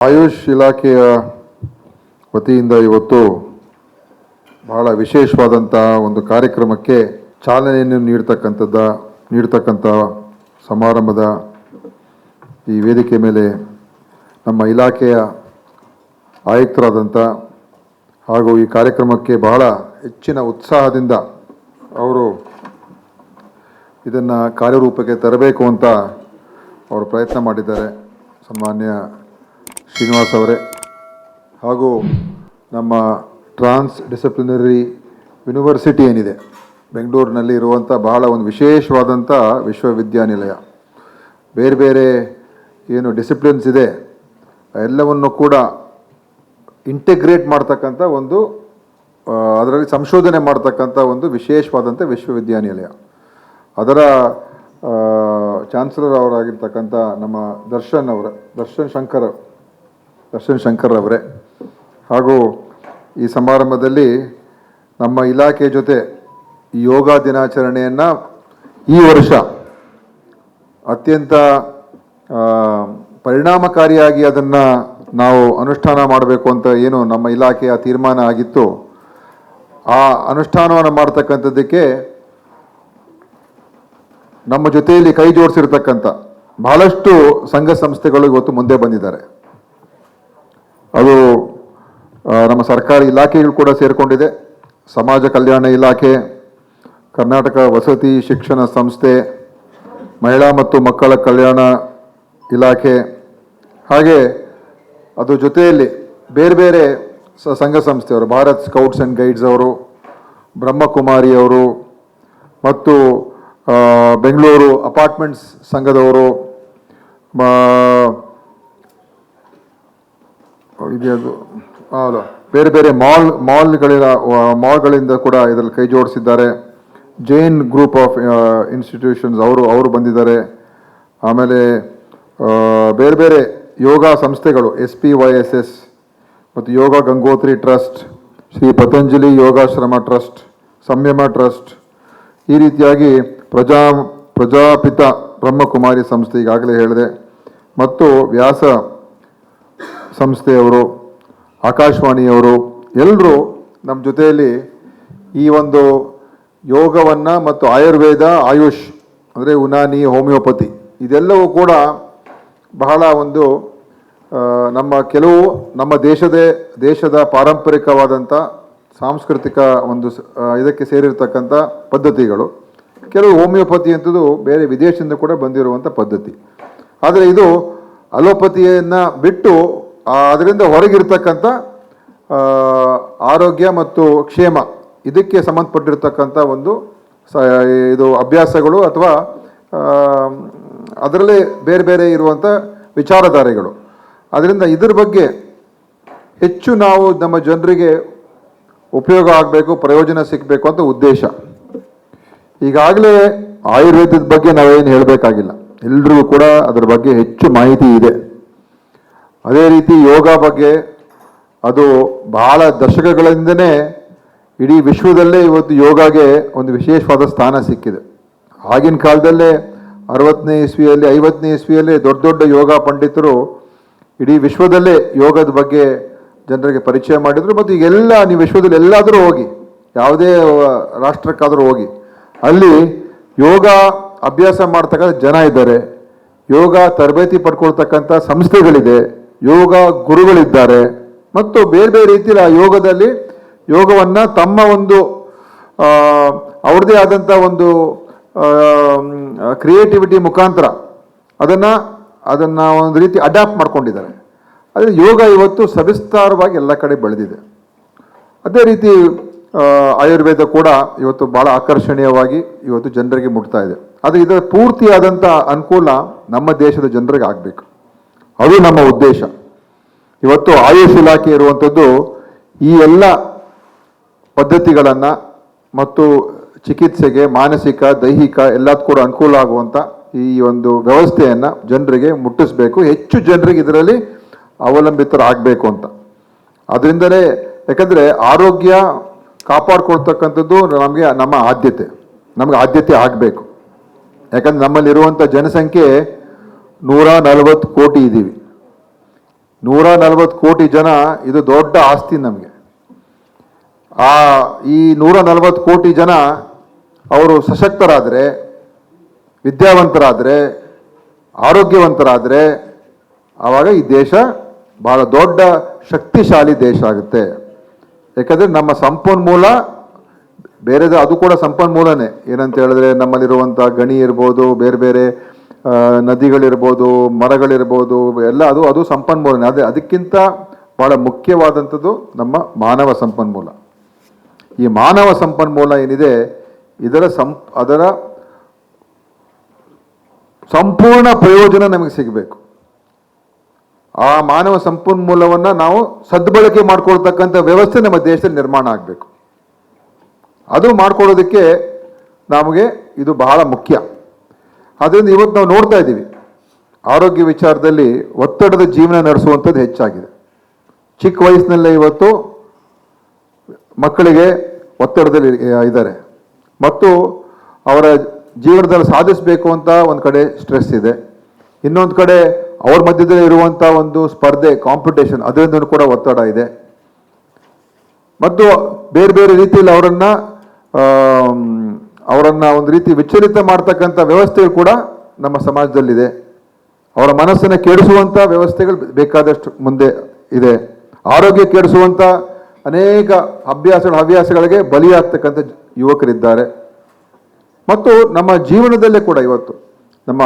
ಆಯುಷ್ ಇಲಾಖೆಯ ವತಿಯಿಂದ ಇವತ್ತು ಬಹಳ ವಿಶೇಷವಾದಂಥ ಒಂದು ಕಾರ್ಯಕ್ರಮಕ್ಕೆ ಚಾಲನೆಯನ್ನು ನೀಡ್ತಕ್ಕಂಥದ್ದ, ನೀಡ್ತಕ್ಕಂಥ ಸಮಾರಂಭದ ಈ ವೇದಿಕೆ ಮೇಲೆ ನಮ್ಮ ಇಲಾಖೆಯ ಆಯುಕ್ತರಾದಂಥ ಹಾಗೂ ಈ ಕಾರ್ಯಕ್ರಮಕ್ಕೆ ಬಹಳ ಹೆಚ್ಚಿನ ಉತ್ಸಾಹದಿಂದ ಅವರು ಇದನ್ನು ಕಾರ್ಯರೂಪಕ್ಕೆ ತರಬೇಕು ಅಂತ ಅವರು ಪ್ರಯತ್ನ ಮಾಡಿದ್ದಾರೆ. ಸನ್ಮಾನ್ಯ ಶ್ರೀನಿವಾಸ್ ಅವರೇ. ಹಾಗೂ ನಮ್ಮ ಟ್ರಾನ್ಸ್ ಡಿಸಿಪ್ಲಿನರಿ ಯೂನಿವರ್ಸಿಟಿ ಏನಿದೆ, ಬೆಂಗಳೂರಿನಲ್ಲಿ ಇರುವಂಥ ಬಹಳ ಒಂದು ವಿಶೇಷವಾದಂಥ ವಿಶ್ವವಿದ್ಯಾನಿಲಯ. ಬೇರೆ ಬೇರೆ ಏನು ಡಿಸಿಪ್ಲಿನ್ಸ್ ಇದೆ, ಎಲ್ಲವನ್ನು ಕೂಡ ಇಂಟಿಗ್ರೇಟ್ ಮಾಡ್ತಕ್ಕಂಥ ಒಂದು ಅದರಲ್ಲಿ ಸಂಶೋಧನೆ ಮಾಡ್ತಕ್ಕಂಥ ಒಂದು ವಿಶೇಷವಾದಂಥ ವಿಶ್ವವಿದ್ಯಾನಿಲಯ. ಅದರ ಚಾನ್ಸಲರ್ ಅವರಾಗಿರ್ತಕ್ಕಂಥ ನಮ್ಮ ದರ್ಶನ್ ಅವರ, ದರ್ಶನ್ ಶಂಕರ್ ದರ್ಶನ್ ಶಂಕರ್ ಅವರೇ ಹಾಗೂ ಈ ಸಮಾರಂಭದಲ್ಲಿ ನಮ್ಮ ಇಲಾಖೆ ಜೊತೆ ಯೋಗ ದಿನಾಚರಣೆಯನ್ನು ಈ ವರ್ಷ ಅತ್ಯಂತ ಪರಿಣಾಮಕಾರಿಯಾಗಿ ಅದನ್ನು ನಾವು ಅನುಷ್ಠಾನ ಮಾಡಬೇಕು ಅಂತ ಏನು ನಮ್ಮ ಇಲಾಖೆಯ ತೀರ್ಮಾನ ಆಗಿತ್ತು. ಆ ಅನುಷ್ಠಾನವನ್ನು ಮಾಡ್ತಕ್ಕಂಥದ್ದಕ್ಕೆ ನಮ್ಮ ಜೊತೆಯಲ್ಲಿ ಕೈ ಜೋಡಿಸಿರ್ತಕ್ಕಂಥ ಬಹಳಷ್ಟು ಸಂಘ ಸಂಸ್ಥೆಗಳು ಇವತ್ತು ಮುಂದೆ ಬಂದಿದ್ದಾರೆ. ಅದು ನಮ್ಮ ಸರ್ಕಾರಿ ಇಲಾಖೆಗಳು ಕೂಡ ಸೇರಿಕೊಂಡಿದೆ. ಸಮಾಜ ಕಲ್ಯಾಣ ಇಲಾಖೆ, ಕರ್ನಾಟಕ ವಸತಿ ಶಿಕ್ಷಣ ಸಂಸ್ಥೆ, ಮಹಿಳಾ ಮತ್ತು ಮಕ್ಕಳ ಕಲ್ಯಾಣ ಇಲಾಖೆ. ಹಾಗೆ ಅದು ಜೊತೆಯಲ್ಲಿ ಬೇರೆ ಬೇರೆ ಸಂಘ ಸಂಸ್ಥೆಯವರು, ಭಾರತ್ ಸ್ಕೌಟ್ಸ್ ಆ್ಯಂಡ್ ಗೈಡ್ಸ್ ಅವರು, ಬ್ರಹ್ಮಕುಮಾರಿ ಅವರು ಮತ್ತು ಬೆಂಗಳೂರು ಅಪಾರ್ಟ್ಮೆಂಟ್ಸ್ ಸಂಘದವರು ಇದೆಯದು? ಬೇರೆ ಬೇರೆ ಮಾಲ್, ಮಾಲ್ಗಳಿಂದ ಮಾಲ್ಗಳಿಂದ ಕೂಡ ಇದರಲ್ಲಿ ಕೈ ಜೋಡಿಸಿದ್ದಾರೆ. ಜೈನ್ ಗ್ರೂಪ್ ಆಫ್ ಇನ್ಸ್ಟಿಟ್ಯೂಷನ್ಸ್ ಅವರು ಅವರು ಬಂದಿದ್ದಾರೆ. ಆಮೇಲೆ ಬೇರೆ ಬೇರೆ ಯೋಗ ಸಂಸ್ಥೆಗಳು, S P V Y S ಮತ್ತು Yoga Gangotri trust, Shri Patanjali Yogashrama trust, Samyama trust, ಈ ರೀತಿಯಾಗಿ ಪ್ರಜಾ, ಪ್ರಜಾಪಿತ ಬ್ರಹ್ಮಕುಮಾರಿ ಸಂಸ್ಥೆ ಈಗಾಗಲೇ ಹೇಳಿದೆ. ಮತ್ತು ವ್ಯಾಸ ಸಂಸ್ಥೆಯವರು, ಆಕಾಶವಾಣಿಯವರು ಎಲ್ಲರೂ ನಮ್ಮ ಜೊತೆಯಲ್ಲಿ ಈ ಒಂದು ಯೋಗವನ್ನು ಮತ್ತು ಆಯುರ್ವೇದ, ಆಯುಷ್, ಅಂದರೆ ಉನಾನಿ, ಹೋಮಿಯೋಪತಿ, ಇದೆಲ್ಲವೂ ಕೂಡ ಬಹಳ ಒಂದು ನಮ್ಮ ಕೆಲವು ನಮ್ಮ ದೇಶದೇ, ದೇಶದ ಪಾರಂಪರಿಕವಾದಂಥ ಸಾಂಸ್ಕೃತಿಕ ಒಂದು ಇದಕ್ಕೆ ಸೇರಿರ್ತಕ್ಕಂಥ ಪದ್ಧತಿಗಳು. ಕೆಲವು ಹೋಮಿಯೋಪತಿ ಅಂಥದ್ದು ಬೇರೆ ವಿದೇಶದಿಂದ ಕೂಡ ಬಂದಿರುವಂಥ ಪದ್ಧತಿ. ಆದರೆ ಇದು ಅಲೋಪತಿಯನ್ನು ಬಿಟ್ಟು ಅದರಿಂದ ಹೊರಗಿರ್ತಕ್ಕಂಥ ಆರೋಗ್ಯ ಮತ್ತು ಕ್ಷೇಮ ಇದಕ್ಕೆ ಸಂಬಂಧಪಟ್ಟಿರ್ತಕ್ಕಂಥ ಒಂದು ಸ, ಇದು ಅಭ್ಯಾಸಗಳು ಅಥವಾ ಅದರಲ್ಲೇ ಬೇರೆ ಬೇರೆ ಇರುವಂಥ ವಿಚಾರಧಾರೆಗಳು. ಅದರಿಂದ ಇದ್ರ ಬಗ್ಗೆ ಹೆಚ್ಚು ನಾವು ನಮ್ಮ ಜನರಿಗೆ ಉಪಯೋಗ ಆಗಬೇಕು, ಪ್ರಯೋಜನ ಸಿಗಬೇಕು ಅಂತ ಉದ್ದೇಶ. ಈಗಾಗಲೇ ಆಯುರ್ವೇದದ ಬಗ್ಗೆ ನಾವೇನು ಹೇಳಬೇಕಾಗಿಲ್ಲ. ಎಲ್ರಿಗೂ ಕೂಡ ಅದರ ಬಗ್ಗೆ ಹೆಚ್ಚು ಮಾಹಿತಿ ಇದೆ. ಅದೇ ರೀತಿ ಯೋಗ ಬಗ್ಗೆ ಅದು ಬಹಳ ದಶಕಗಳಿಂದನೇ ಇಡೀ ವಿಶ್ವದಲ್ಲೇ ಇವತ್ತು ಯೋಗಗೆ ಒಂದು ವಿಶೇಷವಾದ ಸ್ಥಾನ ಸಿಕ್ಕಿದೆ. ಆಗಿನ ಕಾಲದಲ್ಲೇ ಅರವತ್ತನೇ ಇಸ್ವಿಯಲ್ಲಿ, ಐವತ್ತನೇ ಇಸ್ವಿಯಲ್ಲಿ ದೊಡ್ಡ ದೊಡ್ಡ ಯೋಗ ಪಂಡಿತರು ಇಡೀ ವಿಶ್ವದಲ್ಲೇ ಯೋಗದ ಬಗ್ಗೆ ಜನರಿಗೆ ಪರಿಚಯ ಮಾಡಿದರು. ಮತ್ತು ಈಗೆಲ್ಲ ನೀವು ವಿಶ್ವದಲ್ಲಿ ಎಲ್ಲಾದರೂ ಹೋಗಿ, ಯಾವುದೇ ರಾಷ್ಟ್ರಕ್ಕಾದರೂ ಹೋಗಿ, ಅಲ್ಲಿ ಯೋಗ ಅಭ್ಯಾಸ ಮಾಡ್ತಕ್ಕಂಥ ಜನ ಇದ್ದಾರೆ. ಯೋಗ ತರಬೇತಿ ಪಡ್ಕೊಳ್ತಕ್ಕಂಥ ಸಂಸ್ಥೆಗಳಿದೆ. ಯೋಗ ಗುರುಗಳಿದ್ದಾರೆ. ಮತ್ತು ಬೇರೆ ಬೇರೆ ರೀತಿಯಲ್ಲಿ ಆ ಯೋಗದಲ್ಲಿ ಯೋಗವನ್ನು ತಮ್ಮ ಒಂದು ಅವ್ರದೇ ಅವ್ರದ್ದೇ ಆದಂಥ ಒಂದು ಕ್ರಿಯೇಟಿವಿಟಿ ಮುಖಾಂತರ ಅದನ್ನು ಅದನ್ನು ಒಂದು ರೀತಿ ಅಡಾಪ್ಟ್ ಮಾಡ್ಕೊಂಡಿದ್ದಾರೆ. ಅದೇ ಯೋಗ ಇವತ್ತು ಸವಿಸ್ತಾರವಾಗಿ ಎಲ್ಲ ಕಡೆ ಬೆಳೆದಿದೆ. ಅದೇ ರೀತಿ ಆಯುರ್ವೇದ ಕೂಡ ಇವತ್ತು ಬಹಳ ಆಕರ್ಷಣೀಯವಾಗಿ ಇವತ್ತು ಜನರಿಗೆ ಮುಟ್ತಾ ಇದೆ. ಆದರೆ ಇದರ ಪೂರ್ತಿಯಾದಂಥ ಅನುಕೂಲ ನಮ್ಮ ದೇಶದ ಜನರಿಗೆ ಆಗಬೇಕು ಅದು ನಮ್ಮ ಉದ್ದೇಶ. ಇವತ್ತು ಆಯುಷ್ ಇಲಾಖೆ ಇರುವಂಥದ್ದು ಈ ಎಲ್ಲ ಪದ್ಧತಿಗಳನ್ನು ಮತ್ತು ಚಿಕಿತ್ಸೆಗೆ ಮಾನಸಿಕ, ದೈಹಿಕ ಎಲ್ಲದಕ್ಕೂ ಕೂಡ ಅನುಕೂಲ ಆಗುವಂಥ ಈ ಒಂದು ವ್ಯವಸ್ಥೆಯನ್ನು ಜನರಿಗೆ ಮುಟ್ಟಿಸ್ಬೇಕು. ಹೆಚ್ಚು ಜನರಿಗೆ ಇದರಲ್ಲಿ ಅವಲಂಬಿತರಾಗಬೇಕು ಅಂತ. ಅದರಿಂದಲೇ ಯಾಕಂದರೆ ಆರೋಗ್ಯ ಕಾಪಾಡ್ಕೊಳ್ತಕ್ಕಂಥದ್ದು ನಮಗೆ ನಮ್ಮ ಆದ್ಯತೆ. ನಮಗೆ ಆದ್ಯತೆ ಆಗಬೇಕು. ಯಾಕಂದ್ರೆ ನಮ್ಮಲ್ಲಿರುವಂಥ ಜನಸಂಖ್ಯೆ ನೂರ ನಲವತ್ತು ಕೋಟಿ ಇದ್ದೀವಿ ನೂರ ನಲವತ್ತು ಕೋಟಿ ಜನ ಇದು ದೊಡ್ಡ ಆಸ್ತಿ ನಮಗೆ. ಆ, ಈ ನೂರ ನಲವತ್ತು ಕೋಟಿ ಜನ ಅವರು ಸಶಕ್ತರಾದರೆ, ವಿದ್ಯಾವಂತರಾದರೆ, ಆರೋಗ್ಯವಂತರಾದರೆ ಆವಾಗ ಈ ದೇಶ ಭಾಳ ದೊಡ್ಡ ಶಕ್ತಿಶಾಲಿ ದೇಶ ಆಗುತ್ತೆ. ಯಾಕಂದರೆ ನಮ್ಮ ಸಂಪನ್ಮೂಲ ಬೇರೆದು ಅದು ಕೂಡ ಸಂಪನ್ಮೂಲನೇ. ಏನಂತ ಹೇಳಿದ್ರೆ ನಮ್ಮಲ್ಲಿರುವಂಥ ಗಣಿ ಇರ್ಬೋದು, ಬೇರೆ ಬೇರೆ ನದಿಗಳಿರ್ಬೋದು, ಮರಗಳಿರ್ಬೋದು, ಎಲ್ಲ ಅದು ಅದು ಸಂಪನ್ಮೂಲ ಅದೇ ಅದಕ್ಕಿಂತ ಬಹಳ ಮುಖ್ಯವಾದಂಥದ್ದು ನಮ್ಮ ಮಾನವ ಸಂಪನ್ಮೂಲ. ಈ ಮಾನವ ಸಂಪನ್ಮೂಲ ಏನಿದೆ, ಇದರ ಸಂಪ್ ಅದರ ಸಂಪೂರ್ಣ ಪ್ರಯೋಜನ ನಮಗೆ ಸಿಗಬೇಕು. ಆ ಮಾನವ ಸಂಪನ್ಮೂಲವನ್ನು ನಾವು ಸದ್ಬಳಕೆ ಮಾಡ್ಕೊಳ್ತಕ್ಕಂಥ ವ್ಯವಸ್ಥೆ ನಮ್ಮ ದೇಶದಲ್ಲಿ ನಿರ್ಮಾಣ ಆಗಬೇಕು. ಅದು ಮಾಡ್ಕೊಳ್ಳೋದಕ್ಕೆ ನಮಗೆ ಇದು ಬಹಳ ಮುಖ್ಯ. ಅದರಿಂದ ಇವತ್ತು ನಾವು ನೋಡ್ತಾ ಇದ್ದೀವಿ. ಆರೋಗ್ಯ ವಿಚಾರದಲ್ಲಿ ಒತ್ತಡದ ಜೀವನ ನಡೆಸುವಂಥದ್ದು ಹೆಚ್ಚಾಗಿದೆ. ಚಿಕ್ಕ ವಯಸ್ಸಿನಲ್ಲೇ ಇವತ್ತು ಮಕ್ಕಳಿಗೆ ಒತ್ತಡದಲ್ಲಿ ಇದ್ದಾರೆ. ಮತ್ತು ಅವರ ಜೀವನದಲ್ಲಿ ಸಾಧಿಸಬೇಕು ಅಂತ ಒಂದು ಕಡೆ ಸ್ಟ್ರೆಸ್ ಇದೆ. ಇನ್ನೊಂದು ಕಡೆ ಅವ್ರ ಮಧ್ಯದಲ್ಲಿ ಇರುವಂಥ ಒಂದು ಸ್ಪರ್ಧೆ ಕಾಂಪಿಟೇಷನ್ ಅದರಿಂದ ಕೂಡ ಒತ್ತಡ ಇದೆ. ಮತ್ತು ಬೇರೆ ಬೇರೆ ರೀತಿಯಲ್ಲಿ ಅವರನ್ನ ಅವರನ್ನ ಒಂದು ರೀತಿ ವಿಚಲಿತ ಮಾಡ್ತಕ್ಕಂಥ ವ್ಯವಸ್ಥೆಗಳು ಕೂಡ ನಮ್ಮ ಸಮಾಜದಲ್ಲಿದೆ. ಅವರ ಮನಸ್ಸನ್ನು ಕೆಡಿಸುವಂಥ ವ್ಯವಸ್ಥೆಗಳು ಬೇಕಾದಷ್ಟು ಮುಂದೆ ಇದೆ. ಆರೋಗ್ಯ ಕೆಡಿಸುವಂಥ ಅನೇಕ ಅಭ್ಯಾಸಗಳ, ಹವ್ಯಾಸಗಳಿಗೆ ಬಲಿಯಾಗ್ತಕ್ಕಂಥ ಯುವಕರಿದ್ದಾರೆ. ಮತ್ತು ನಮ್ಮ ಜೀವನದಲ್ಲೇ ಕೂಡ ಇವತ್ತು ನಮ್ಮ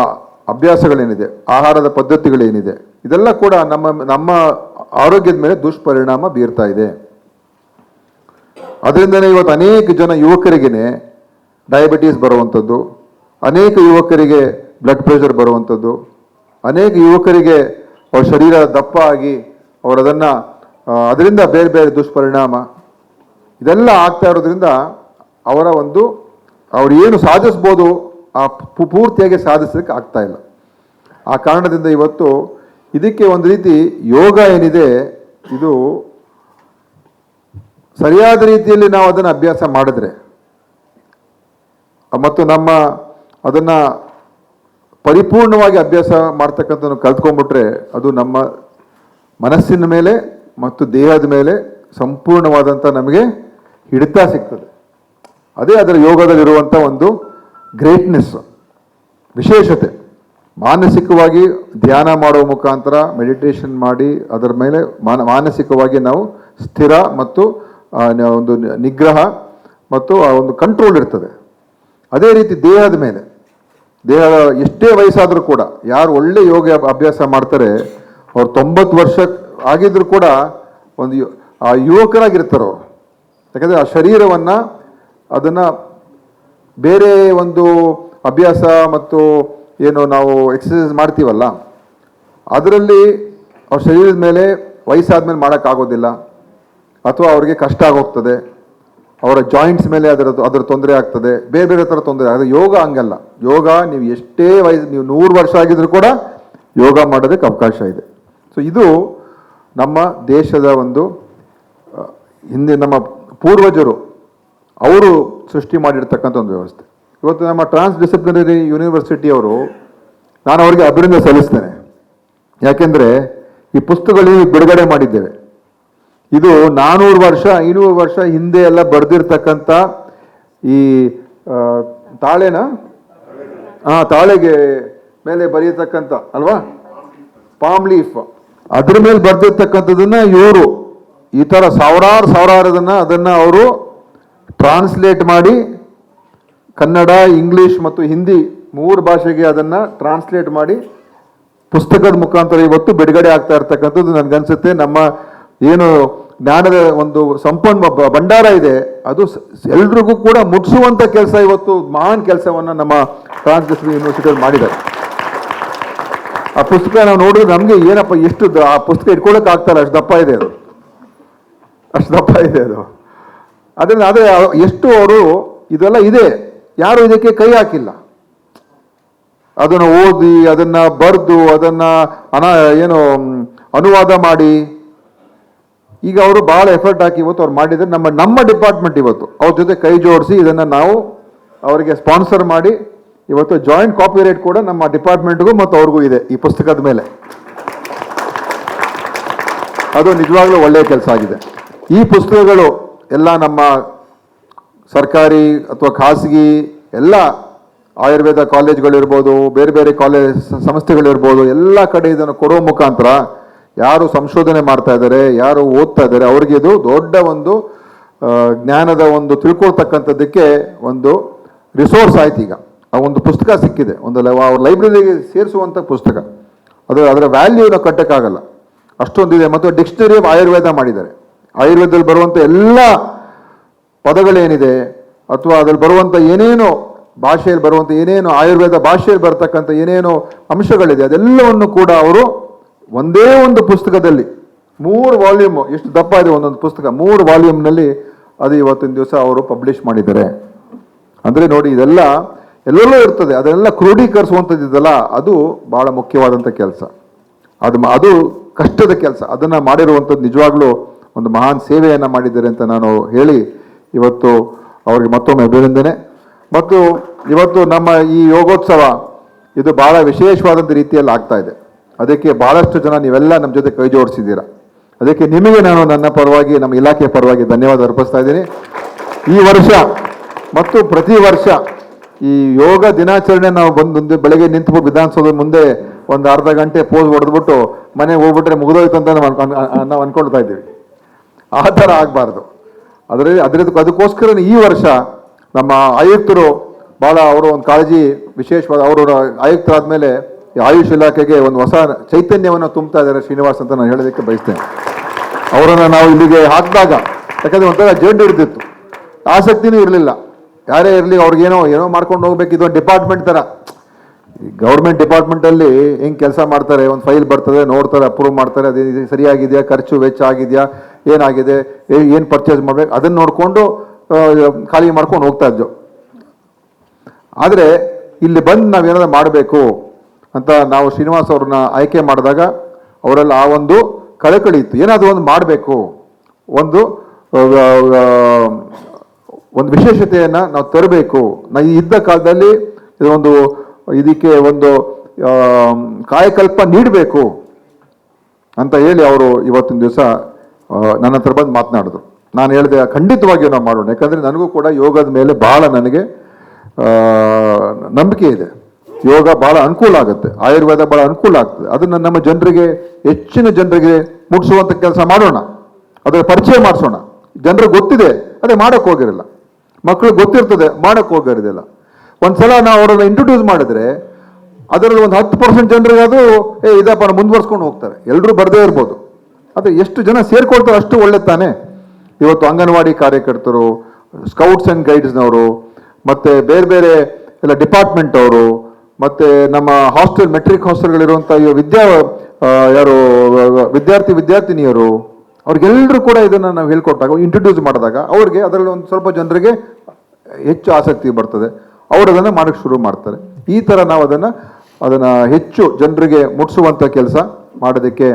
ಅಭ್ಯಾಸಗಳೇನಿದೆ, ಆಹಾರದ ಪದ್ಧತಿಗಳೇನಿದೆ, ಇದೆಲ್ಲ ಕೂಡ ನಮ್ಮ ನಮ್ಮ ಆರೋಗ್ಯದ ಮೇಲೆ ದುಷ್ಪರಿಣಾಮ ಬೀರ್ತಾ ಇದೆ. ಅದರಿಂದನೇ ಇವತ್ತು ಅನೇಕ ಜನ ಯುವಕರಿಗೇನೆ ಡಯಾಬಿಟೀಸ್ ಬರುವಂಥದ್ದು, ಅನೇಕ ಯುವಕರಿಗೆ ಬ್ಲಡ್ ಪ್ರೆಷರ್ ಬರುವಂಥದ್ದು, ಅನೇಕ ಯುವಕರಿಗೆ ಅವ್ರ ಶರೀರ ದಪ್ಪ ಆಗಿ ಅವರದನ್ನು ಅದರಿಂದ ಬೇರೆ ಬೇರೆ ದುಷ್ಪರಿಣಾಮ, ಇದೆಲ್ಲ ಆಗ್ತಾ ಇರೋದ್ರಿಂದ ಅವರ ಒಂದು, ಅವರು ಏನು ಸಾಧಿಸ್ಬೋದು ಆ ಪೂರ್ತಿಯಾಗಿ ಸಾಧಿಸಲಿಕ್ಕೆ ಆಗ್ತಾ ಇಲ್ಲ. ಆ ಕಾರಣದಿಂದ ಇವತ್ತು ಇದಕ್ಕೆ ಒಂದು ರೀತಿ ಯೋಗ ಏನಿದೆ, ಇದು ಸರಿಯಾದ ರೀತಿಯಲ್ಲಿ ನಾವು ಅದನ್ನು ಅಭ್ಯಾಸ ಮಾಡಿದ್ರೆ ಮತ್ತು ನಮ್ಮ ಅದನ್ನು ಪರಿಪೂರ್ಣವಾಗಿ ಅಭ್ಯಾಸ ಮಾಡ್ತಕ್ಕಂಥದ್ದು ಕಲ್ತ್ಕೊಂಡ್ಬಿಟ್ರೆ ಅದು ನಮ್ಮ ಮನಸ್ಸಿನ ಮೇಲೆ ಮತ್ತು ದೇಹದ ಮೇಲೆ ಸಂಪೂರ್ಣವಾದಂಥ ನಮಗೆ ಹಿಡಿತ ಸಿಗ್ತದೆ. ಅದೇ ಅದರ ಯೋಗದಲ್ಲಿರುವಂಥ ಒಂದು ಗ್ರೇಟ್ನೆಸ್ ವಿಶೇಷತೆ. ಮಾನಸಿಕವಾಗಿ ಧ್ಯಾನ ಮಾಡುವ ಮುಖಾಂತರ ಮೆಡಿಟೇಷನ್ ಮಾಡಿ ಅದರ ಮೇಲೆ ಮಾನ, ಮಾನಸಿಕವಾಗಿ ನಾವು ಸ್ಥಿರ ಮತ್ತು ಒಂದು ನಿಗ್ರಹ ಮತ್ತು, ಆ, ಒಂದು ಕಂಟ್ರೋಲ್ ಇರ್ತದೆ. ಅದೇ ರೀತಿ ದೇಹದ ಮೇಲೆ. ದೇಹದ ಎಷ್ಟೇ ವಯಸ್ಸಾದರೂ ಕೂಡ, ಯಾರು ಒಳ್ಳೆ ಯೋಗ ಅಭ್ಯಾಸ ಮಾಡ್ತಾರೆ, ಅವ್ರು ತೊಂಬತ್ತು ವರ್ಷ ಆಗಿದ್ರು ಕೂಡ ಒಂದು ಆ ಯುವಕರಾಗಿರ್ತಾರೆ ಅವರು ಯಾಕಂದರೆ ಆ ಶರೀರವನ್ನು ಅದನ್ನು ಬೇರೆ ಒಂದು ಅಭ್ಯಾಸ ಮತ್ತು ಏನು ನಾವು ಎಕ್ಸಸೈಸ್ ಮಾಡ್ತೀವಲ್ಲ, ಅದರಲ್ಲಿ ಅವ್ರ ಶರೀರದ ಮೇಲೆ ವಯಸ್ಸಾದ ಮೇಲೆ ಮಾಡೋಕ್ಕಾಗೋದಿಲ್ಲ, ಅಥವಾ ಅವ್ರಿಗೆ ಕಷ್ಟ ಆಗೋಗ್ತದೆ. ಅವರ ಜಾಯಿಂಟ್ಸ್ ಮೇಲೆ ಅದರ ಅದರ ತೊಂದರೆ ಆಗ್ತದೆ, ಬೇರೆ ಬೇರೆ ಥರ ತೊಂದರೆ ಆದರೆ ಯೋಗ ಹಂಗಲ್ಲ. ಯೋಗ ನೀವು ಎಷ್ಟೇ ವಯಸ್ಸು, ನೀವು ನೂರು ವರ್ಷ ಆಗಿದ್ರು ಕೂಡ ಯೋಗ ಮಾಡೋದಕ್ಕೆ ಅವಕಾಶ ಇದೆ. ಸೊ ಇದು ನಮ್ಮ ದೇಶದ ಒಂದು ಹಿಂದೆ ನಮ್ಮ ಪೂರ್ವಜರು, ಅವರು ಸೃಷ್ಟಿ ಮಾಡಿರ್ತಕ್ಕಂಥ ಒಂದು ವ್ಯವಸ್ಥೆ. ಇವತ್ತು ನಮ್ಮ ಟ್ರಾನ್ಸ್ ಡಿಸಿಪ್ಲಿನರಿ ಯೂನಿವರ್ಸಿಟಿಯವರು ನಾನು ಅವರಿಗೆ ಅಭಿನಂದನೆ ಸಲ್ಲಿಸ್ತೇನೆ. ಯಾಕೆಂದರೆ, ಈ ಪುಸ್ತಕಗಳು ಬಿಡುಗಡೆ ಮಾಡಿದ್ದೇವೆ. ಇದು ನಾನೂರು ವರ್ಷ, ಐನೂರು ವರ್ಷ ಹಿಂದೆ ಎಲ್ಲ ಬರೆದಿರ್ತಕ್ಕಂಥ ಈ ತಾಳೆನ? ಹಾ ತಾಳೆಗೆ ಮೇಲೆ ಬರೆಯತಕ್ಕಂಥ, ಅಲ್ವಾ? Palm leaf. ಅದ್ರ ಮೇಲೆ ಬರ್ದಿರ್ತಕ್ಕಂಥದ್ದನ್ನ ಇವರು, ಈ ಥರ ಸಾವಿರಾರು ಸಾವಿರಾರದನ್ನ ಅದನ್ನ ಅವರು ಟ್ರಾನ್ಸ್ಲೇಟ್ ಮಾಡಿ ಕನ್ನಡ, ಇಂಗ್ಲಿಷ್ ಮತ್ತು ಹಿಂದಿ ಮೂರು ಭಾಷೆಗೆ ಅದನ್ನ ಟ್ರಾನ್ಸ್ಲೇಟ್ ಮಾಡಿ ಪುಸ್ತಕದ ಮುಖಾಂತರ ಇವತ್ತು ಬಿಡುಗಡೆ ಆಗ್ತಾ ಇರ್ತಕ್ಕಂಥದ್ದು ನನ್ಗನ್ಸುತ್ತೆ. ನಮ್ಮ ಏನು ಜ್ಞಾನದ ಒಂದು ಬ- ಭಂಡಾರ ಇದೆ. ಅದು ಎಲ್ರಿಗೂ ಕೂಡ ಮುಟ್ಸುವಂತ ಕೆಲಸ ಇವತ್ತು ಮಹಾನ್ ಕೆಲಸವನ್ನ ನಮ್ಮ ಟ್ರಾನ್ಸ್ಲೇಷನ್ ಯೂನಿವರ್ಸಿಟಿಯಲ್ಲಿ ಮಾಡಿದ್ದಾರೆ. ಆ ಪುಸ್ತಕ ನಾವು ನೋಡಿದ್ರೆ ನಮಗೆ ಏನಪ್ಪ ಎಷ್ಟು ಆ ಪುಸ್ತಕ ಇಟ್ಕೊಳ್ಳೋಕೆ ಆಗ್ತಾಯಿಲ್ಲ, ಅಷ್ಟು ದಪ್ಪ ಇದೆ ಅದು. ಅಷ್ಟು ದಪ್ಪ ಇದೆ ಅದು. ಅದರಿಂದ ಆದರೆ ಎಷ್ಟು ಅವರು ಇದೆಲ್ಲ ಇದೆ. ಯಾರು ಇದಕ್ಕೆ ಕೈ ಹಾಕಿಲ್ಲ. ಅದನ್ನು ಓದಿ, ಅದನ್ನ ಬರೆದು, ಅದನ್ನ ಅನ ಏನು ಅನುವಾದ ಮಾಡಿ ಈಗ ಅವರು ಬಹಳ ಎಫರ್ಟ್ ಹಾಕಿ ಇವತ್ತು ಅವ್ರು ಮಾಡಿದರೆ ನಮ್ಮ ನಮ್ಮ ಡಿಪಾರ್ಟ್ಮೆಂಟ್ ಇವತ್ತು. ಅವ್ರ ಜೊತೆ ಕೈ ಜೋಡಿಸಿ ಇದನ್ನು ನಾವು ಅವರಿಗೆ ಸ್ಪಾನ್ಸರ್ ಮಾಡಿ ಇವತ್ತು ಜಾಯಿಂಟ್ ಕಾಪಿ ರೇಟ್ ಕೂಡ ನಮ್ಮ ಡಿಪಾರ್ಟ್ಮೆಂಟ್ಗೂ ಮತ್ತು ಅವ್ರಿಗೂ ಇದೆ ಈ ಪುಸ್ತಕದ ಮೇಲೆ. ಅದು ನಿಜವಾಗ್ಲೂ ಒಳ್ಳೆಯ ಕೆಲಸ ಆಗಿದೆ. ಈ ಪುಸ್ತಕಗಳು ಎಲ್ಲ ನಮ್ಮ ಸರ್ಕಾರಿ ಅಥವಾ ಖಾಸಗಿ ಎಲ್ಲ ಆಯುರ್ವೇದ ಕಾಲೇಜ್ಗಳಿರ್ಬೋದು ಬೇರೆ ಬೇರೆ ಕಾಲೇಜ್ ಸಂಸ್ಥೆಗಳಿರ್ಬೋದು, ಎಲ್ಲ ಕಡೆ ಇದನ್ನು ಕೊಡೋ ಮುಖಾಂತರ ಯಾರು ಸಂಶೋಧನೆ ಮಾಡ್ತಾ ಇದ್ದಾರೆ, ಯಾರು ಓದ್ತಾ ಇದ್ದಾರೆ, ಅವ್ರಿಗೆ ಇದು ದೊಡ್ಡ ಒಂದು ಜ್ಞಾನದ ಒಂದು ತಿಳ್ಕೊಳ್ತಕ್ಕಂಥದ್ದಕ್ಕೆ ಒಂದು ರಿಸೋರ್ಸ್ ಆಯ್ತು ಈಗ. ಆ ಒಂದು ಪುಸ್ತಕ ಸಿಕ್ಕಿದೆ. ಒಂದು ಅವ್ರ ಲೈಬ್ರರಿಗೆ ಸೇರಿಸುವಂಥ ಪುಸ್ತಕ. ಅದು ಅದರ ವ್ಯಾಲ್ಯೂನ ಕಟ್ಟೋಕ್ಕಾಗಲ್ಲ. ಅಷ್ಟೊಂದಿದೆ. ಮತ್ತು ಡಿಕ್ಷನರಿ ಆಯುರ್ವೇದ ಮಾಡಿದ್ದಾರೆ. ಆಯುರ್ವೇದದಲ್ಲಿ ಬರುವಂಥ ಎಲ್ಲ ಪದಗಳೇನಿದೆ, ಅಥವಾ ಅದರಲ್ಲಿ ಬರುವಂಥ ಏನೇನು ಭಾಷೆಯಲ್ಲಿ ಬರುವಂಥ ಏನೇನು ಆಯುರ್ವೇದ ಭಾಷೆಯಲ್ಲಿ ಬರ್ತಕ್ಕಂಥ ಏನೇನು ಅಂಶಗಳಿದೆ, ಅದೆಲ್ಲವನ್ನು ಕೂಡ ಅವರು ಒಂದೇ ಒಂದು ಪುಸ್ತಕದಲ್ಲಿ ಮೂರು ವಾಲ್ಯೂಮ್ ಎಷ್ಟು ದಪ್ಪ ಇದೆ ಒಂದೊಂದು ಪುಸ್ತಕ, ಮೂರು ವಾಲ್ಯೂಮ್ನಲ್ಲಿ ಅದು ಇವತ್ತಿನ ದಿವಸ ಅವರು ಪಬ್ಲಿಷ್ ಮಾಡಿದ್ದಾರೆ. ಅಂದರೆ ನೋಡಿ, ಇದೆಲ್ಲ ಎಲ್ಲೆಲ್ಲೋ ಇರ್ತದೆ ಅದನ್ನೆಲ್ಲ ಕ್ರೋಢೀಕರಿಸುವಂಥದ್ದಿದೆಯಲ್ಲ ಅದು ಬಹಳ ಮುಖ್ಯವಾದಂಥ ಕೆಲಸ. ಅದು ಅದು ಕಷ್ಟದ ಕೆಲಸ, ಅದನ್ನು ಮಾಡಿರುವಂಥದ್ದು ನಿಜವಾಗ್ಲೂ ಒಂದು ಮಹಾನ್ ಸೇವೆಯನ್ನು ಮಾಡಿದ್ದಾರೆ ಅಂತ ನಾನು ಹೇಳಿ ಇವತ್ತು ಅವರಿಗೆ ಮತ್ತೊಮ್ಮೆ ಅಭಿನಂದನೆ. ಮತ್ತು ಇವತ್ತು ನಮ್ಮ ಈ ಯೋಗೋತ್ಸವ, ಇದು ಭಾಳ ವಿಶೇಷವಾದಂಥ ರೀತಿಯಲ್ಲಿ ಆಗ್ತಾ ಅದಕ್ಕೆ ಬಹಳಷ್ಟು ಜನ ನೀವೆಲ್ಲ ನಮ್ಮ ಜೊತೆ ಕೈ ಜೋಡಿಸಿದ್ದೀರಾ. ಅದಕ್ಕೆ ನಿಮಗೆ ನಾನು ನನ್ನ ಪರವಾಗಿ, ನಮ್ಮ ಇಲಾಖೆಯ ಪರವಾಗಿ ಧನ್ಯವಾದ ಅರ್ಪಿಸ್ತಾ ಇದ್ದೀನಿ. ಈ ವರ್ಷ ಮತ್ತು ಪ್ರತಿ ವರ್ಷ ಈ ಯೋಗ ದಿನಾಚರಣೆ ನಾವು ಬಂದು ಬೆಳಗ್ಗೆ ನಿಂತ್ಬಿಟ್ಟು ವಿಧಾನಸೌಧದ ಮುಂದೆ ಒಂದು ಅರ್ಧ ಗಂಟೆ ಪೋಸ್ ಹೊಡೆದ್ಬಿಟ್ಟು ಮನೆಗೆ ಹೋಗ್ಬಿಟ್ರೆ ಮುಗಿದೋಯ್ತು ಅಂತ ನಾವು ಅನ್ಕೊಂಡ್- ನಾವು ಅನ್ಕೊಳ್ತಾ ಇದ್ದೀವಿ. ಆ ಥರ ಆಗಬಾರ್ದು. ಅದರ, ಅದರದ್ದು, ಅದಕ್ಕೋಸ್ಕರ ಈ ವರ್ಷ ನಮ್ಮ ಆಯುಕ್ತರು ಭಾಳ ಅವರು ಒಂದು ಕಾಳಜಿ ವಿಶೇಷವಾದ ಅವರು ಆಯುಕ್ತರಾದ್ಮೇಲೆ ಈ ಆಯುಷ್ ಇಲಾಖೆಗೆ ಒಂದು ಹೊಸ ಚೈತನ್ಯವನ್ನು ತುಂಬ್ತಾ ಇದ್ದಾರೆ ಶ್ರೀನಿವಾಸ್ ಅಂತ ನಾನು ಹೇಳೋದಕ್ಕೆ ಬಯಸ್ತೇನೆ. ಅವರನ್ನು ನಾವು ಇಲ್ಲಿಗೆ ಹಾಕಿದಾಗ, ಯಾಕಂದ್ರೆ ಒಂಥರ ಜೇಂಡ್ ಹಿಡಿದಿತ್ತು. ಆಸಕ್ತಿನೂ ಇರಲಿಲ್ಲ. ಯಾರೇ ಇರಲಿ, ಅವ್ರಿಗೇನೋ, ಏನೋ ಮಾಡ್ಕೊಂಡು ಹೋಗ್ಬೇಕು ಇದೊಂದು ಡಿಪಾರ್ಟ್ಮೆಂಟ್ ಥರ. ಗೌರ್ಮೆಂಟ್ ಡಿಪಾರ್ಟ್ಮೆಂಟಲ್ಲಿ ಹೆಂಗೆ ಕೆಲಸ ಮಾಡ್ತಾರೆ, ಒಂದು ಫೈಲ್ ಬರ್ತದೆ, ನೋಡ್ತಾರೆ ಅಪ್ರೂವ್ ಮಾಡ್ತಾರೆ, ಅದು ಸರಿಯಾಗಿದೆಯಾ, ಖರ್ಚು ವೆಚ್ಚ ಆಗಿದೆಯಾ, ಏನಾಗಿದೆ ಏನು ಪರ್ಚೇಸ್ ಮಾಡ್ಬೇಕು, ಅದನ್ನು ನೋಡಿಕೊಂಡು ಖಾಲಿ ಮಾಡ್ಕೊಂಡು ಹೋಗ್ತಾ ಇದ್ದೋ. ಆದರೆ, ಇಲ್ಲಿ ಬಂದು ನಾವೇನಾದ್ರು ಮಾಡಬೇಕು ಅಂತ ನಾವು ಶ್ರೀನಿವಾಸ್ ಅವ್ರನ್ನ ಆಯ್ಕೆ ಮಾಡಿದಾಗ ಅವರಲ್ಲಿ ಆ ಒಂದು ಕಳಕಳಿ ಇತ್ತು. ಏನಾದರೂ ಒಂದು ಮಾಡಬೇಕು. ಒಂದು ಒಂದು ವಿಶೇಷತೆಯನ್ನು ನಾವು ತರಬೇಕು. ನಾ ಇದ್ದ ಕಾಲದಲ್ಲಿ ಇದೊಂದು ಇದಕ್ಕೆ ಒಂದು ಕಾಯಕಲ್ಪ ನೀಡಬೇಕು ಅಂತ ಹೇಳಿ ಅವರು ಇವತ್ತಿನ ದಿವಸ ನನ್ನ ಹತ್ರ ಬಂದು ಮಾತನಾಡಿದ್ರು. ನಾನು ಹೇಳಿದೆ, ಖಂಡಿತವಾಗಿಯೂ ನಾವು ಮಾಡೋಣ. ಯಾಕಂದರೆ ನನಗೂ ಕೂಡ ಯೋಗದ ಮೇಲೆ ಭಾಳ ನನಗೆ ನಂಬಿಕೆ ಇದೆ. ಯೋಗ ಬಹಳ ಅನುಕೂಲ ಆಗುತ್ತೆ. ಆಯುರ್ವೇದ ಬಹಳ ಅನುಕೂಲ ಆಗ್ತದೆ. ಅದನ್ನು ನಮ್ಮ ಜನರಿಗೆ, ಹೆಚ್ಚಿನ ಜನರಿಗೆ ಮುಟ್ಸುವಂಥ ಕೆಲಸ ಮಾಡೋಣ. ಅದರ ಪರಿಚಯ ಮಾಡಿಸೋಣ. ಜನರಿಗೆ ಗೊತ್ತಿದೆ, ಅದೇ ಮಾಡೋಕ್ಕೆ ಹೋಗಿರಲ್ಲ. ಮಕ್ಕಳಿಗೆ ಗೊತ್ತಿರ್ತದೆ ಮಾಡೋಕ್ಕೆ ಹೋಗಿರೋದಿಲ್ಲ. ಒಂದ್ಸಲ ನಾವು ಅವರನ್ನ ಇಂಟ್ರೊಡ್ಯೂಸ್ ಮಾಡಿದ್ರೆ, ಅದರಲ್ಲಿ ಒಂದು ಹತ್ತು ಪರ್ಸೆಂಟ್ ಜನರಿಗಾದ್ರೂ ಏ, ಇದಪ್ಪ ಮುಂದುವರ್ಸ್ಕೊಂಡು ಹೋಗ್ತಾರೆ. ಎಲ್ಲರೂ ಬರದೇ ಇರ್ಬೋದು. ಆದರೆ ಎಷ್ಟು ಜನ ಸೇರ್ಕೊಳ್ತಾರೆ ಅಷ್ಟು ಒಳ್ಳೆ ತಾನೇ. ಇವತ್ತು ಅಂಗನವಾಡಿ ಕಾರ್ಯಕರ್ತರು ಸ್ಕೌಟ್ಸ್ ಆ್ಯಂಡ್ ಗೈಡ್ಸ್ನವರು ಮತ್ತು ಬೇರೆ ಬೇರೆ ಎಲ್ಲ ಡಿಪಾರ್ಟ್ಮೆಂಟ್ ಅವರು ಮತ್ತು ನಮ್ಮ ಹಾಸ್ಟೆಲ್ ಮೆಟ್ರಿಕ್ ಹಾಸ್ಟೆಲ್ಗಳಿರುವಂಥ ವಿದ್ಯಾ ಯಾರು, ವಿದ್ಯಾರ್ಥಿ ವಿದ್ಯಾರ್ಥಿನಿಯರು ಅವ್ರಿಗೆಲ್ಲರೂ ಕೂಡ ಇದನ್ನು ನಾವು ಹೇಳ್ಕೊಟ್ಟಾಗ ಇಂಟ್ರೊಡ್ಯೂಸ್ ಮಾಡಿದಾಗ ಅವ್ರಿಗೆ ಅದರಲ್ಲಿ ಒಂದು ಸ್ವಲ್ಪ ಜನರಿಗೆ ಹೆಚ್ಚು ಆಸಕ್ತಿ ಬರ್ತದೆ. ಅವರು ಅದನ್ನು ಮಾಡೋಕ್ಕೆ ಶುರು ಮಾಡ್ತಾರೆ. ಈ ಥರ ನಾವು ಅದನ್ನು ಅದನ್ನು ಹೆಚ್ಚು ಜನರಿಗೆ ಮುಟ್ಟಿಸುವಂಥ ಕೆಲಸ ಮಾಡೋದಕ್ಕೆ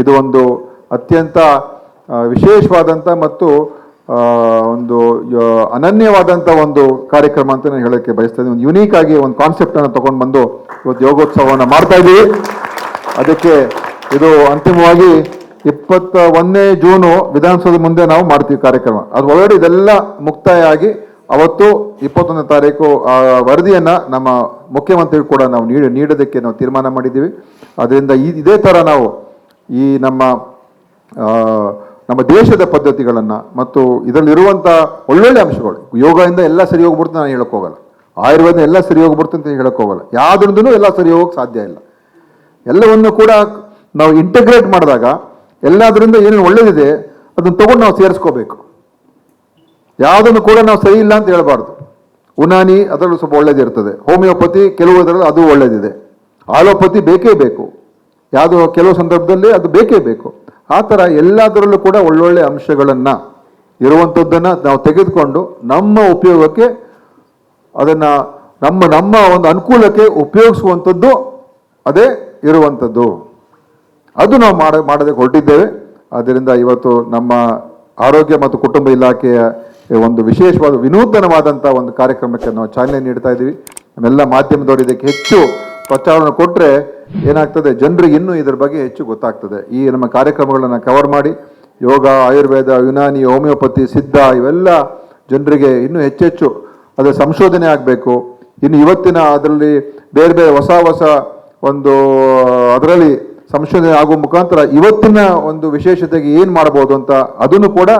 ಇದು ಒಂದು ಅತ್ಯಂತ ವಿಶೇಷವಾದಂಥ ಮತ್ತು ಒಂದು ಅನನ್ಯವಾದಂಥ ಒಂದು ಕಾರ್ಯಕ್ರಮ ಅಂತ ನಾನು ಹೇಳೋಕ್ಕೆ ಬಯಸ್ತಾ ಒಂದು ಯುನೀಕ್ ಆಗಿ ಒಂದು ಕಾನ್ಸೆಪ್ಟನ್ನು ತೊಗೊಂಡು ಬಂದು ಇವತ್ತು ಯೋಗೋತ್ಸವವನ್ನು ಮಾಡ್ತಾ ಇದ್ದೀವಿ. ಅದಕ್ಕೆ ಇದು ಅಂತಿಮವಾಗಿ ಇಪ್ಪತ್ತ ಒಂದನೇ ಜೂನು ವಿಧಾನಸೌಧ ಮುಂದೆ ನಾವು ಮಾಡ್ತೀವಿ ಕಾರ್ಯಕ್ರಮ. ಅದು ಒಳಗಡೆ ಇದೆಲ್ಲ ಮುಕ್ತಾಯ ಆಗಿ ಅವತ್ತು ಇಪ್ಪತ್ತೊಂದನೇ ತಾರೀಕು, ಆ, ವರದಿಯನ್ನು ನಮ್ಮ ಮುಖ್ಯಮಂತ್ರಿಗಳು ಕೂಡ ನಾವು ನೀಡಿ ನೀಡೋದಕ್ಕೆ ನಾವು ತೀರ್ಮಾನ ಮಾಡಿದ್ದೀವಿ. ಅದರಿಂದ ಇದೇ ಥರ ನಾವು ಈ ನಮ್ಮ ನಮ್ಮ ದೇಶದ ಪದ್ಧತಿಗಳನ್ನು ಮತ್ತು ಇದರಲ್ಲಿರುವಂಥ ಒಳ್ಳೊಳ್ಳೆ ಅಂಶಗಳು, ಯೋಗದಿಂದ ಎಲ್ಲ ಸರಿ ಹೋಗ್ಬಿಡ್ತು ನಾನು ಹೇಳೋಕ್ಕೋಗಲ್ಲ ಆಯುರ್ವೇದ ಎಲ್ಲ ಸರಿ ಹೋಗ್ಬಿಡ್ತು ಅಂತ ಹೇಳೋಕ್ಕೋಗಲ್ಲ ಯಾವುದ್ರಿಂದನೂ ಎಲ್ಲ ಸರಿ ಹೋಗೋಕ್ಕೆ ಸಾಧ್ಯ ಇಲ್ಲ. ಎಲ್ಲವನ್ನು ಕೂಡ ನಾವು ಇಂಟಗ್ರೇಟ್ ಮಾಡಿದಾಗ ಎಲ್ಲದರಿಂದ ಏನೇನು ಒಳ್ಳೇದಿದೆ ಅದನ್ನು ತಗೊಂಡು ನಾವು ಸೇರಿಸ್ಕೋಬೇಕು. ಯಾವುದನ್ನು ಕೂಡ ನಾವು ಸರಿ ಇಲ್ಲ ಅಂತ ಹೇಳಬಾರ್ದು. ಉನಾನಿ ಅದರಲ್ಲೂ ಸ್ವಲ್ಪ ಒಳ್ಳೇದಿರ್ತದೆ ಹೋಮಿಯೋಪತಿ ಕೆಲವು ಅದರಲ್ಲೂ ಅದು ಒಳ್ಳೇದಿದೆ. ಆಲೋಪತಿ ಬೇಕೇ ಬೇಕು. ಯಾವುದು ಕೆಲವು ಸಂದರ್ಭದಲ್ಲಿ ಅದು ಬೇಕೇ ಬೇಕು. ಆ ಥರ ಎಲ್ಲದರಲ್ಲೂ ಕೂಡ ಒಳ್ಳೊಳ್ಳೆ ಅಂಶಗಳನ್ನು ಇರುವಂಥದ್ದನ್ನು ನಾವು ತೆಗೆದುಕೊಂಡು ನಮ್ಮ ಉಪಯೋಗಕ್ಕೆ ಅದನ್ನು ನಮ್ಮ ನಮ್ಮ ಒಂದು ಅನುಕೂಲಕ್ಕೆ ಉಪಯೋಗಿಸುವಂಥದ್ದು ಅದೇ ಇರುವಂಥದ್ದು. ಅದು ನಾವು ಮಾಡ ಮಾಡೋದಕ್ಕೆ ಹೊರಟಿದ್ದೇವೆ. ಆದ್ದರಿಂದ ಇವತ್ತು ನಮ್ಮ ಆರೋಗ್ಯ ಮತ್ತು ಕುಟುಂಬ ಇಲಾಖೆಯ ಒಂದು ವಿಶೇಷವಾದ ವಿನೂತನವಾದಂಥ ಒಂದು ಕಾರ್ಯಕ್ರಮಕ್ಕೆ ನಾವು ಚಾಲನೆ ನೀಡ್ತಾ ಇದ್ದೀವಿ. ನಮ್ಮೆಲ್ಲ ಮಾಧ್ಯಮದವರು ಇದಕ್ಕೆ ಹೆಚ್ಚು ಪ್ರಚಾರವನ್ನು ಕೊಟ್ಟರೆ ಏನಾಗ್ತದೆ? ಜನರಿಗೆ ಇನ್ನೂ ಇದರ ಬಗ್ಗೆ ಹೆಚ್ಚು ಗೊತ್ತಾಗ್ತದೆ. ಈ ನಮ್ಮ ಕಾರ್ಯಕ್ರಮಗಳನ್ನು ಕವರ್ ಮಾಡಿ, ಯೋಗ, ಆಯುರ್ವೇದ, ಯುನಾನಿ, ಹೋಮಿಯೋಪತಿ, ಸಿದ್ಧ ಇವೆಲ್ಲ ಜನರಿಗೆ ಇನ್ನೂ ಹೆಚ್ಚೆಚ್ಚು ಅದರ ಸಂಶೋಧನೆ ಆಗಬೇಕು. ಇನ್ನು ಇವತ್ತಿನ ಅದರಲ್ಲಿ ಬೇರೆ ಬೇರೆ ಹೊಸ ಹೊಸ ಒಂದು, ಅದರಲ್ಲಿ ಸಂಶೋಧನೆ ಆಗುವ ಮುಖಾಂತರ ಇವತ್ತಿನ ಒಂದು ವಿಶೇಷತೆಗೆ ಏನು ಮಾಡ್ಬೋದು ಅಂತ ಅದನ್ನು ಕೂಡ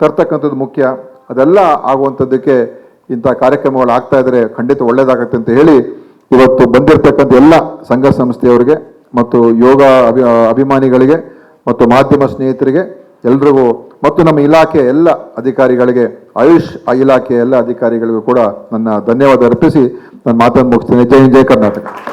ತರ್ತಕ್ಕಂಥದ್ದು ಮುಖ್ಯ. ಅದೆಲ್ಲ ಆಗುವಂಥದ್ದಕ್ಕೆ ಇಂಥ ಕಾರ್ಯಕ್ರಮಗಳು ಆಗ್ತಾ ಇದ್ರೆ ಖಂಡಿತ ಒಳ್ಳೆಯದಾಗತ್ತೆ ಅಂತ ಹೇಳಿ ಇವತ್ತು ಬಂದಿರತಕ್ಕಂಥ ಎಲ್ಲ ಸಂಘ ಸಂಸ್ಥೆಯವರಿಗೆ ಮತ್ತು ಯೋಗ ಅಭಿ, ಅಭಿಮಾನಿಗಳಿಗೆ ಮತ್ತು ಮಾಧ್ಯಮ ಸ್ನೇಹಿತರಿಗೆ ಎಲ್ರಿಗೂ ಮತ್ತು ನಮ್ಮ ಇಲಾಖೆ ಎಲ್ಲ ಅಧಿಕಾರಿಗಳಿಗೆ, ಆಯುಷ್ ಇಲಾಖೆಯ ಎಲ್ಲ ಅಧಿಕಾರಿಗಳಿಗೂ ಕೂಡ ನನ್ನ ಧನ್ಯವಾದ ಅರ್ಪಿಸಿ ನನ್ನ ಮಾತನ್ನು ಮುಗಿಸ್ತೇನೆ. ಜೈ ಜೈ ಕರ್ನಾಟಕ.